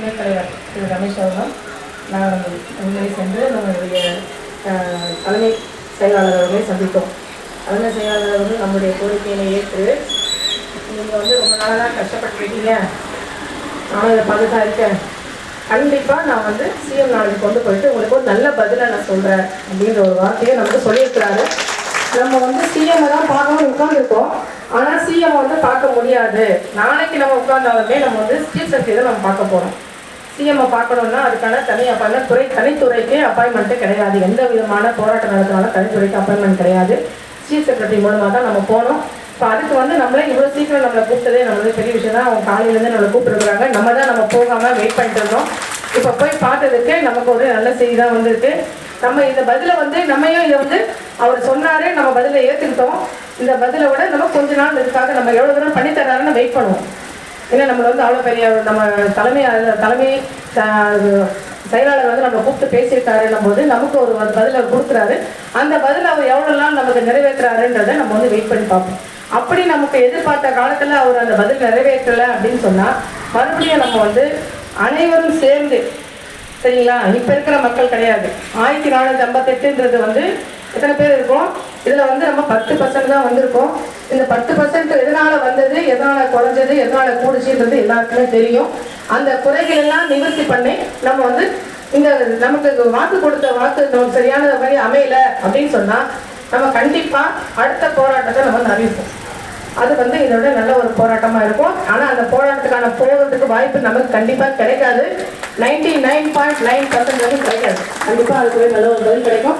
துணைத் தலைவர் திரு ரமேஷ் அவர்கள் நாங்கள் உண்மையை சென்று நம்மளுடைய தலைமை செயலாளர் அவர்களை சந்தித்தோம். தலைமை செயலாளர் அவர்கள் நம்முடைய கோரிக்கையினை ஏற்று நீங்கள் வந்து ரொம்ப நாளாக கஷ்டப்பட்டுருக்கீங்க. நானும் இதை பார்த்துதான் இருக்கேன். கண்டிப்பாக நான் வந்து சிஎம் நாளைக்கு கொண்டு போயிட்டு உங்களுக்கு ஒரு நல்ல பதிலை நான் சொல்கிறேன் அப்படின்ற ஒரு வார்த்தையை நமக்கு சொல்லியிருக்கிறாரு. நம்ம வந்து சிஎம் தான் பார்க்கணும்னு உட்காந்துருக்கோம் ஆனால் சிஎம் வந்து பார்க்க முடியாது. நாளைக்கு நம்ம உட்கார்ந்தாலுமே நம்ம வந்து சீஃப் செக்ரட்டரி தான் நம்ம பார்க்க போகிறோம் சிஎம்ஐ பார்க்கணும்னா அதுக்கான தனி அப்பாயின்மெண்ட் துறை தனித்துறைக்கு அப்பாயின்மெண்ட்டே கிடையாது. எந்த விதமான போராட்டம் நடத்தினாலும் தனித்துறைக்கு அப்பாயின்மெண்ட் கிடையாது. சீஃப் செக்ரட்டரி மூலமாக தான் நம்ம போனோம். இப்போ அதுக்கு வந்து நம்மளே இவ்வளோ சீக்கிரம் நம்மளை கூப்பிட்டதே நம்மளே பெரிய விஷயம் தான். அவங்க காலையிலேருந்து நம்மளை கூப்பிட்டுருக்குறாங்க. நம்ம தான் நம்ம போகாமல் வெயிட் பண்ணிட்டு இருந்தோம். இப்போ போய் பார்த்ததுக்கு நமக்கு ஒரு நல்ல செய்தி தான் வந்திருக்கு. நம்ம இந்த பதிலை வந்து நம்மையும் இதை வந்து அவர் சொன்னார். நம்ம பதிலை ஏற்றுக்கிட்டோம் இந்த பதிலை விட நம்ம கொஞ்ச நாள் இதுக்காக நம்ம எவ்வளோ தூரம் பண்ணித்தராருன்னு வெயிட் பண்ணுவோம். ஏன்னா நம்மளை வந்து அவ்வளோ பெரிய நம்ம தலைமை தலைமை செயலாளர் வந்து நம்ம கூப்பிட்டு பேசியிருக்காருன்னும் போது நமக்கு ஒரு பதிலை கொடுக்குறாரு. அந்த பதில் அவர் எவ்வளோலாம் நமக்கு நிறைவேற்றுறாருன்றதை நம்ம வந்து வெயிட் பண்ணி பார்ப்போம். அப்படி நமக்கு எதிர்பார்த்த காலத்தில் அவர் அந்த பதில் நிறைவேற்றலை அப்படின்னு சொன்னால் மறுபடியும் நம்ம வந்து அனைவரும் சேர்ந்து சரிங்களா? இப்போ இருக்கிற மக்கள் கிடையாது. ஆயிரத்தி நானூற்றி ஐம்பத்தெட்டுன்றது வந்து எத்தனை பேர் இருக்கோம்? இதில் வந்து நம்ம பத்து பர்சன்ட் தான் வந்திருக்கோம். இந்த பத்து பர்சன்ட் எதனால் வந்தது எதனால் குறைஞ்சது எதனால் கூடுச்சுன்றது எல்லாருக்குமே தெரியும். அந்த குறைகள் எல்லாம் நிவர்த்தி பண்ணி நம்ம வந்து இந்த நமக்கு வாக்கு கொடுத்த வாக்கு நமக்கு சரியான மாதிரி அமையல அப்படின்னு சொன்னால் நம்ம கண்டிப்பாக அடுத்த போராட்டத்தை நம்ம வந்து அறிவிப்போம். அது வந்து இதோட நல்ல ஒரு போராட்டமாக இருக்கும். ஆனால் அந்த போராட்டத்துக்கான போகிறதுக்கு வாய்ப்பு நமக்கு கண்டிப்பாக கிடைக்காது. Ninety nine point nine percent வந்து கிடைக்காது. கண்டிப்பாக அதுக்குள்ளே நல்ல ஒரு பதில் கிடைக்கும்.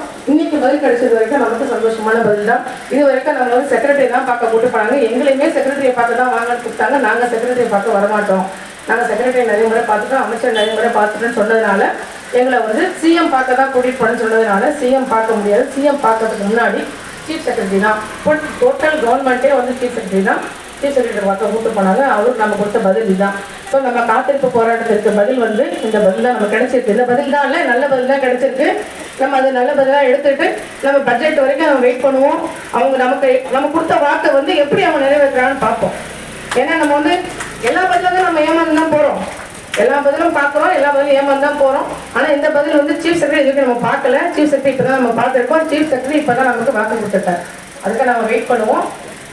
பதில் கிடைச்சது வரைக்கும் நமக்கு சந்தோஷமான பதில் தான் இது வரைக்கும் நாங்கள் வந்து செக்ரட்டரி தான் பார்க்க கூட்டு போனாங்க எங்களையுமே செக்ரட்டரியை பார்க்க தான் வாங்கன்னு கூப்பிட்டாங்க. நாங்கள் செக்ரட்டரியை பார்க்க வரமாட்டோம். நாங்கள் செக்ரட்டரி நிறைய முறை பார்த்துட்டோம். அமைச்சர் நிறைய முறை பார்த்துட்டோம்னு சொன்னதுனால எங்களை வந்து சிஎம் பார்க்க தான் கூட்டிகிட்டு போனேன்னு சொன்னதுனால சிஎம் பார்க்க முடியாது. சிஎம் பார்க்கறதுக்கு முன்னாடி சீஃப் செக்ரட்டரி தான். டோட்டல் கவர்மெண்ட்டே வந்து சீஃப் செக்ரட்டரி தான். சீஃப் செக்ரட்டரி பார்க்க கூட்டு போனாங்க அவருக்கு நம்ம கொடுத்த பதில் இதுதான். ஸோ நம்ம காத்திருப்பு போராட்டத்திற்கு பதில் வந்து இந்த பதில் தான் நம்ம கிடைச்சிருக்கு. இந்த பதில் தான் இல்லை நல்ல பதில் தான் கிடைச்சிருக்கு. நம்ம அதை நல்ல பதிலாக எடுத்துட்டு நம்ம பட்ஜெட் வரைக்கும் நம்ம வெயிட் பண்ணுவோம். அவங்க நமக்கு நம்ம கொடுத்த வாக்கை வந்து எப்படி அவங்க நிறைவேற்றுறான்னு பார்ப்போம். ஏன்னா நம்ம வந்து எல்லா பதிலும் நம்ம ஏமாந்து தான் போகிறோம் எல்லா பதிலும் பார்க்குறோம் எல்லா பதிலும் ஏமாந்து தான் போகிறோம் ஆனால் இந்த பதில் வந்து சீஃப் செக்ரட்டரி இதுக்கு நம்ம பார்க்கல. சீஃப் செக்ரட்டரி இப்போ தான் நம்ம பார்த்துருக்கோம். சீஃப் செக்ரட்டரி இப்போ தான் நமக்கு வாக்கு கொடுத்துட்டார். அதுக்கு நம்ம வெயிட் பண்ணுவோம்.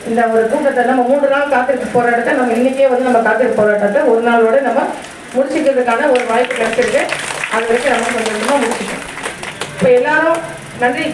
இந்த ஒரு கூட்டத்தை நம்ம மூன்று நாள் காத்திருப்பு போராட்டத்தை நம்ம இன்றைக்கே வந்து நம்ம காத்திருப்பு போராட்டத்தை ஒரு நாளோட நம்ம முடிச்சுக்கிறதுக்கான ஒரு வாய்ப்பு கிடைச்சிருக்கு. அது வரைக்கும் நம்ம கொஞ்சம் கொஞ்சமாக முடிச்சுக்கோம் இப்போ எல்லாரும் நன்றி